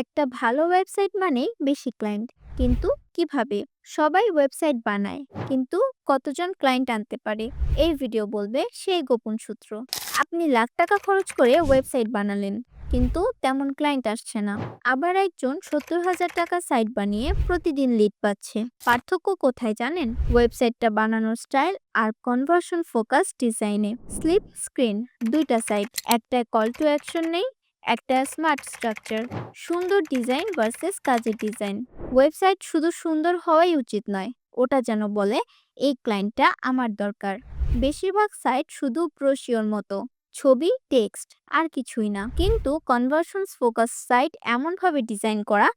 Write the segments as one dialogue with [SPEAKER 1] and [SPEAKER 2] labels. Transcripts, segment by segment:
[SPEAKER 1] একটা ভালো ওয়েবসাইট মানেই বেশি ক্লায়েন্ট। কিন্তু কীভাবে? সবাই ওয়েবসাইট বানায়, কিন্তু কতজন ক্লায়েন্ট আনতে পারে? এই ভিডিও বলবে সেই গোপন সূত্র। আপনি লাখ টাকা খরচ করে ওয়েবসাইট বানালেন, কিন্তু তেমন ক্লায়েন্ট আসছে না। আবার একজন সত্তর হাজার টাকা সাইট বানিয়ে প্রতিদিন লিড পাচ্ছে। পার্থক্য কোথায় জানেন? ওয়েবসাইটটা বানানোর স্টাইল আর কনভার্সন ফোকাস ডিজাইনে স্লিপ স্ক্রিন, দুইটা সাইট, একটা কল টু অ্যাকশন নেই একটা স্মার্ট স্ট্রাকচার, সুন্দর ডিজাইন ভার্সেস কাজের ডিজাইন। ওয়েবসাইট শুধু সুন্দর হওয়াই উচিত নয়, ওটা যেন বলে, এই ক্লায়েন্টটা আমার দরকার। বেশিরভাগ সাইট শুধু ব্রোশিওর মতো, ছবি, টেক্সট, আর কিছুই না। কিন্তু কনভার্সনস ফোকাস সাইট এমনভাবে ডিজাইন করা,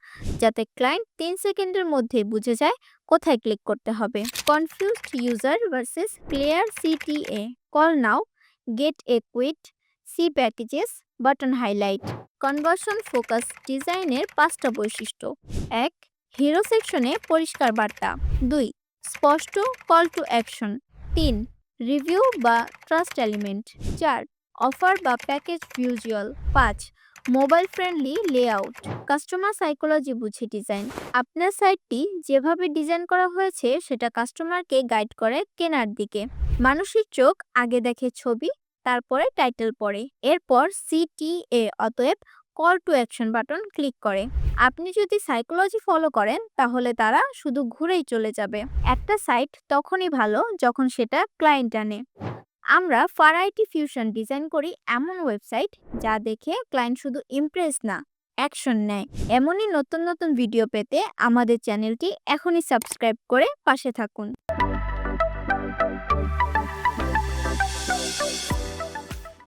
[SPEAKER 1] যাতে ক্লায়েন্ট তিন সেকেন্ডের মধ্যে বুঝে যায় কোথায় ক্লিক করতে হবে। Confused user versus clear CTA, call now, get a quote, see packages button highlight conversion focus ডিজাইনের পাঁচটা বৈশিষ্ট্য। এক হিরো সেকশনে পরিষ্কার বার্তা। দুই, স্পষ্ট কল টু অ্যাকশন তিন রিভিউ বা ট্রাস্ট এলিমেন্ট চার অফার বা প্যাকেজ ভিজুয়াল পাঁচ mobile friendly layout customer psychology বুঝে ডিজাইন আপনার সাইটটি যেভাবে ডিজাইন করা হয়েছে, সেটা কাস্টমারকে গাইড করে কেনার দিকে। মানুষের চোখ আগে দেখে ছবি তারপরে টাইটেল পড়ে। এরপর সিটিএ অতএব call to action button click করে। আপনি যদি সাইকোলজি ফলো করেন, তাহলে তারা শুধু ঘুরেই চলে যাবে। একটা সাইট তখনই ভালো যখন সেটা ক্লায়েন্ট আনে। আমরা ফারাইটি ফিউশন ডিজাইন করি এমন ওয়েবসাইট যা দেখে ক্লায়েন্ট শুধু ইমপ্রেস না অ্যাকশন নেয়। এমনই নতুন নতুন ভিডিও পেতে আমাদের চ্যানেলটি এখনই সাবস্ক্রাইব করে পাশে থাকুন।